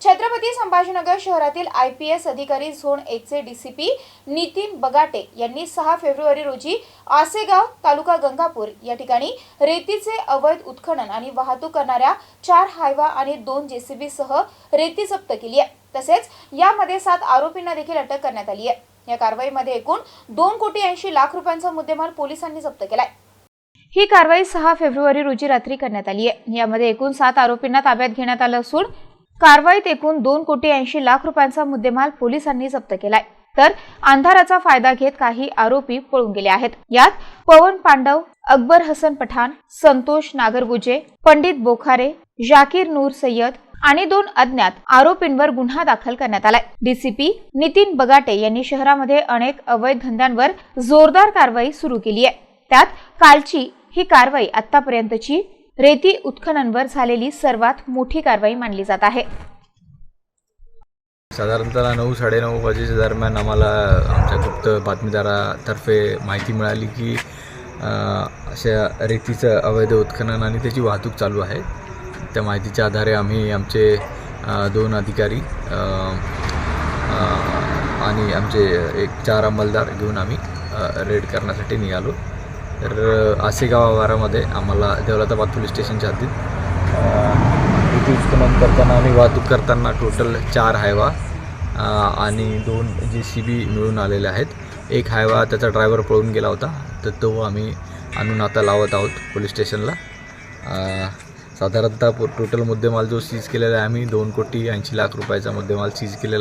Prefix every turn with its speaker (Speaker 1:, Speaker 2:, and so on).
Speaker 1: छत्रपती संभाजीनगर शहरातील I P S अधिकारी zone एकचे पी नितीन बगाटे यांनी सहा फेब्रुवारी रोजी आसेगाव तालुका गंगापूर या ठिकाणी रेतीचे अवैध उत्खनन आणि वाहतूक करणाऱ्या चार हायवा आणि दोन जेसीबी सह रेती जप्त केली आहे. तसेच यामध्ये सात आरोपींना देखील अटक करण्यात आली आहे. या कारवाईमध्ये एकूण दोन कोटी ऐंशी लाख रुपयांचा मुद्देमाल पोलिसांनी जप्त केलाय. ही कारवाई सहा फेब्रुवारी रोजी रात्री करण्यात आली आहे. यामध्ये एकूण सात आरोपींना ताब्यात घेण्यात आलं असून कारवाईत एकूण दोन कोटी ऐंशी लाख रुपयांचा मुद्देमाल पोलिसांनी जप्त केलाय. तर अंधाराचा फायदा घेत काही आरोपी पळून गेले आहेत. यात पवन पांडव अकबर हसन पठाण संतोष नागरगुजे पंडित बोखारे जाकीर नूर सय्यद आणि दोन अज्ञात आरोपींवर गुन्हा दाखल करण्यात आलाय. डीसीपी नितीन बगाटे यांनी शहरामध्ये अनेक अवैध धंद्यांवर जोरदार कारवाई सुरू केली आहे. त्यात कालची ही कारवाई आतापर्यंतची रेती उत्खननवर झालेली सर्वात मोठी कारवाई मानली जात आहे.
Speaker 2: साधारणतः नऊ साडेनऊ वाजेच्या दरम्यान आम्हाला आमच्या गुप्त बातमीदारातर्फे माहिती मिळाली की अशा रेतीचं अवैध उत्खनन आणि त्याची वाहतूक चालू आहे. त्या माहितीच्या आधारे आम्ही आमचे दोन अधिकारी आणि आमचे एक चार अंमलदार घेऊन आम्ही रेड करण्यासाठी निघालो. तर आसेगाव आवारामध्ये आम्हाला दौलताबाद पोलीस स्टेशनच्या हद्दीत रेती उत्खनन करताना आणि वाहतूक करताना टोटल चार हायवा आणि दोन जे सी बी मिळून आलेले आहेत. एक हायवा त्याचा ड्रायव्हर पळून गेला होता तर तो आम्ही आणून आता लावत आहोत पोलीस स्टेशनला. साधारणतः टोटल मुद्देमाल जो सीज केलेला आहे आम्ही दोन कोटी ऐंशी लाख रुपयाचा मुद्देमाल सीज केलेला